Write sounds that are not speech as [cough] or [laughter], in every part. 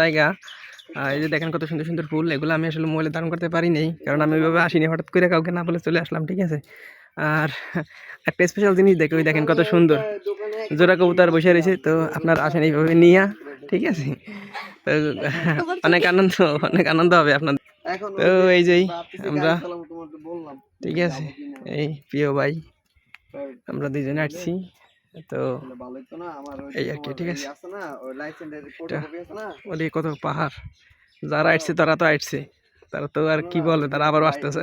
জায়গা। এই যে দেখেন কত সুন্দর সুন্দর ফুল এগুলো আমি আসলে মোবাইলে ধারণ করতে পারি নাই কারণ আমি ওইভাবে আসিনি হঠাৎ করে কাউকে না বলে চলে আসলাম ঠিক আছে? আর একটা স্পেশাল জিনিস দেখে ওই দেখেন কত সুন্দর। জোড়া কবুতর বসে রয়েছে তো আপনার আসেন এইভাবে নিয়া ঠিক আছে? তো অনেক আনন্দ অনেক আনন্দ হবে আপনার তো এই যেই আমরা ঠিক আছে এই প্রিয় ভাই আমরা দুজনে আসছি। তো ভালোই তো না? আমার এই আর কি, ঠিক আছে। কত পাহাড়। যারা আসছে তারা তো আসছে তারা তো আর কি বলে? তারা আবারও আসতেছে।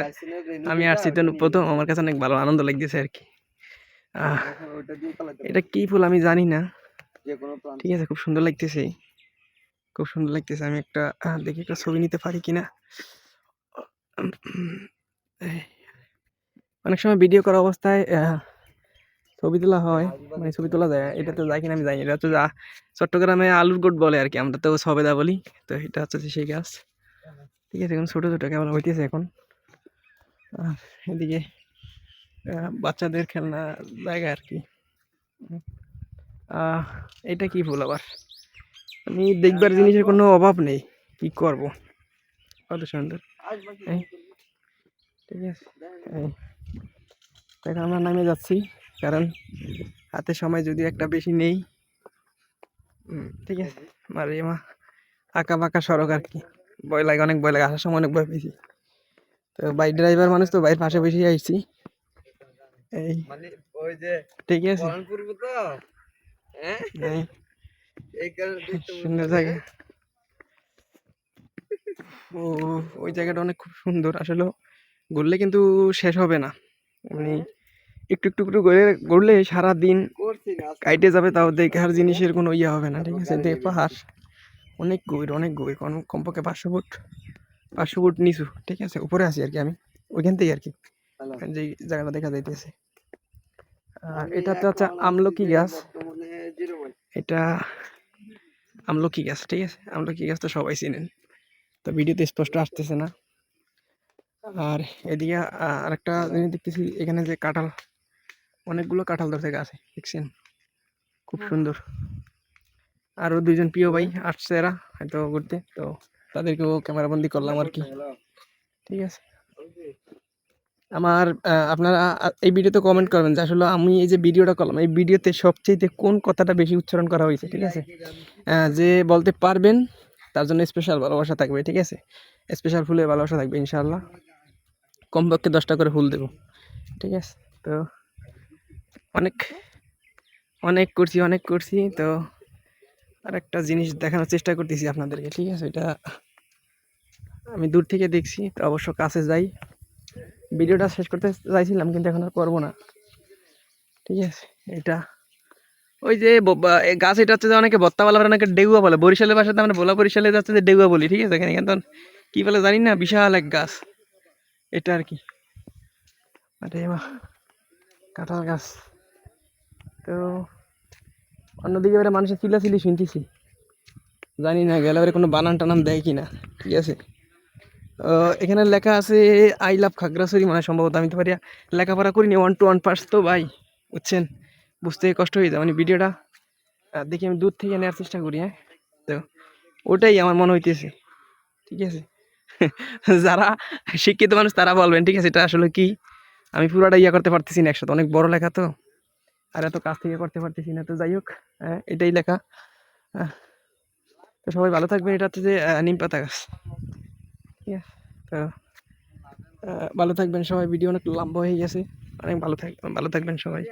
আমি আসছি তো প্রথম। আমার কাছে অনেক ভালো আনন্দ লাগতেছে আর কি। চালাতে এটা কি ফুল আমি জানি না। ঠিক আছে খুব সুন্দর লাগতেছে। খুব সুন্দর লাগতেছে। আমি একটা দেখি একটা ছবি নিতে পারি কিনা। অনেক সময় ভিডিও করা অবস্থায় আহ, ছবি তোলা হয় মানে ছবি তোলা যায় এটা তো যায় কিনা আমি জানি। এটা হচ্ছে যা চট্টগ্রামে আলুর গোট বলে আর কি আমরা তো সবেদা বলি তো এটা হচ্ছে যে সেই গাছ। ঠিক আছে এখন ছোটো ছোটো কেমন হইতেছে এখন? আর এদিকে বাচ্চাদের খেলনা জায়গা আর কি এটা কি ফুল আবার? আমি দেখবার জিনিসের কোনো অভাব নেই কি করব? কত সুন্দর। ঠিক আছে দেখো আমরা নামে যাচ্ছি। কারণ হাতে সময় যদি একটা বেশি নেই ঠিক আছে। মারে মা আঁকা বাঁকা সড়ক আর কি। ভয় লাগে অনেক ভয় লাগে আসার সময় অনেক ভয় পেয়েছি। তো বাইক ড্রাইভার মানুষ তো বাইরের পাশে বসে আইছি। এই মানে ওই যে ঠিক আছে। হ্যাঁ? সুন্দর জায়গা। ও ওই জায়গাটা অনেক খুব সুন্দর। আসলে ঘুরলে কিন্তু শেষ হবে না। মানে একটু একটু একটু করে ঘুরলে সারা দিন করছি না আজকে। কাইটে যাবে তাও দেখার জিনিসের কোনো ইয়ে হবে না ঠিক আছে? দেখে পাহাড়। অনেক গভীর অনেক গভীর। কোন কমপক্ষে পাঁচশো ফুট পাঁচশো ফুট নিচু ঠিক আছে? উপরে আছি আর কি আমি। ওইখান থেকে আর কি। যে জায়গাটা দেখা যাইতেছে। আর এটা তো হচ্ছে আমলকি গাছ। এটা আমলকি গাছ ঠিক আছে? আমলকি গাছ তো সবাই চিনেন। তো ভিডিওতে স্পষ্ট আসতেছে না। আর এদিকে আরেকটা জিনিস দেখতেছি এখানে যে কাঁঠাল। অনেকগুলো কাঁঠাল ধরছে গাছে দেখছেন? খুব সুন্দর। আরও দুইজন প্রিয় ভাই আসছে এরা হয়তো ঘুরতে তো তাদেরকেও ক্যামেরা বন্দি করলাম আর কি। ঠিক আছে। আমার আপনারা এই ভিডিওতে কমেন্ট করবেন যে আসলে আমি এই যে ভিডিওটা করলাম এই ভিডিওতে সবচেয়ে কোন কথাটা বেশি উচ্চারণ করা হয়েছে ঠিক আছে? যে বলতে পারবেন তার জন্য স্পেশাল ভালোবাসা থাকবে ঠিক আছে? স্পেশাল ফুলে ভালোবাসা থাকবে ইনশাআল্লাহ। কমপক্ষে দশটা করে ফুল দেবো ঠিক আছে? তো অনেক অনেক করছি অনেক করছি। তো আর একটা জিনিস দেখানোর চেষ্টা করতেছি আপনাদেরকে, ঠিক আছে? এটা আমি দূর থেকে দেখছি, তো অবশ্য কাছে যাই। ভিডিওটা শেষ করতে চাইছিলাম, কিন্তু এখন আর করব না। ঠিক আছে? এটা, ওই যে ব- বা- গাছ এটা হচ্ছে যে অনেকে বত্তা বলা অনেকে ডেগুয়া বলে। বরিশালের ভাষাতে আমরা বলা বরিশালে যাচ্ছে যে ডেগুয়া বলি, ঠিক আছে? এখানে কিন্তু কী বলে জানি না, বিশাল এক গাছ। এটা আর কি। আরে বাহ, কাঁঠাল গাছ। তো অন্যদিকে এবারে মানুষের চিলাচিলি শুনতেছি। জানি না, গেলে এবারে কোনো বানান টানান দেয় কি না ঠিক আছে? এখানে লেখা আছে, আই লাভ খাগড়াছড়ি মানে সম্ভবত আমি তো পারি লেখাপড়া করিনি ওয়ান টু ওয়ান পার্স তো ভাই, বুঝছেন? বুঝতে কষ্ট হয়ে যায় মানে ভিডিওটা দেখি আমি দূর থেকে নেওয়ার চেষ্টা করি হ্যাঁ? তো ওটাই আমার মনে হইতেছে, ঠিক আছে? [laughs] যারা শিক্ষিত মানুষ তারা বলবেন, ঠিক আছে, এটা আসলে কি? আমি পুরোটা ইয়া করতে পারতেছি না একসাথে, অনেক বড় লেখা তো। আর এত কাজ থেকে করতে পারতেছি না তো যাই হোক হ্যাঁ, এটাই লেখা। আহ, তো সবাই ভালো থাকবেন। এটা হচ্ছে যে নিম পাতা গাছ। ঠিক আছে? তো ভালো থাকবেন সবাই। ভিডিও অনেক লম্বা হয়ে গেছে। অনেক ভালো থাক ভালো থাকবেন সবাই।